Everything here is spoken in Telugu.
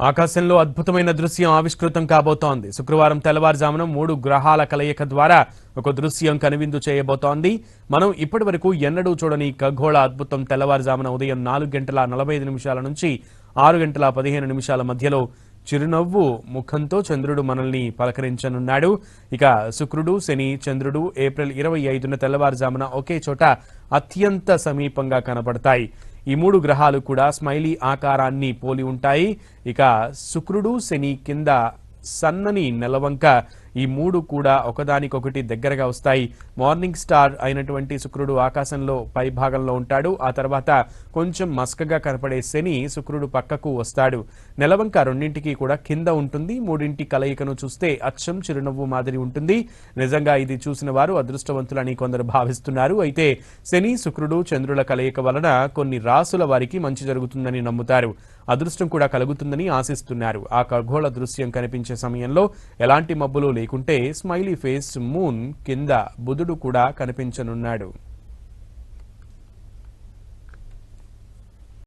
ఆకాశంలో అద్భుతమైన దృశ్యం ఆవిష్కృతం కాబోతోంది. శుక్రవారం తెల్లవారుజామున మూడు గ్రహాల కలయిక ద్వారా ఒక దృశ్యం కనువిందు చేయబోతోంది. మనం ఇప్పటి వరకు ఎన్నడూ చూడని ఖగోళ అద్భుతం తెల్లవారుజామున ఉదయం నాలుగు గంటల నలభై ఐదు నిమిషాల నుంచి ఆరు గంటల పదిహేను నిమిషాల మధ్యలో చిరునవ్వు ముఖంతో చంద్రుడు మనల్ని పలకరించనున్నాడు. ఇక శుక్రుడు శని చంద్రుడు ఏప్రిల్ ఇరవై ఐదున తెల్లవారుజామున ఒకే చోట అత్యంత సమీపంగా కనపడతాయి. ఈ మూడు గ్రహాలు కూడా స్మైలీ ఆకారాన్ని పోలి ఉంటాయి. ఇక శుక్రుడు శని కింద సన్నని నెలవంక ఈ మూడు కూడా ఒకదానికొకటి దగ్గరగా వస్తాయి. మార్నింగ్ స్టార్ అయినటువంటి శుక్రుడు ఆకాశంలో పై భాగంలో ఉంటాడు. ఆ తర్వాత కొంచెం మస్కగా కనపడే శని శుక్రుడు పక్కకు వస్తాడు. నెలవంక రెండింటికి కూడా కింద ఉంటుంది. మూడింటి కలయికను చూస్తే అచ్చం చిరునవ్వు మాదిరి ఉంటుంది. నిజంగా ఇది చూసిన వారు అదృష్టవంతులని కొందరు భావిస్తున్నారు. అయితే శని శుక్రుడు చంద్రుల కలయిక వలన కొన్ని రాసుల వారికి మంచి జరుగుతుందని నమ్ముతారు. అదృష్టం కూడా కలుగుతుందని ఆశిస్తున్నారు. ఆ ఖగోళ దృశ్యం కనిపించే సమయంలో ఎలాంటి మబ్బులు మీకుంటే స్మైలీ ఫేస్ మూన్ కింద బుధుడు కూడా కనిపించనున్నాడు.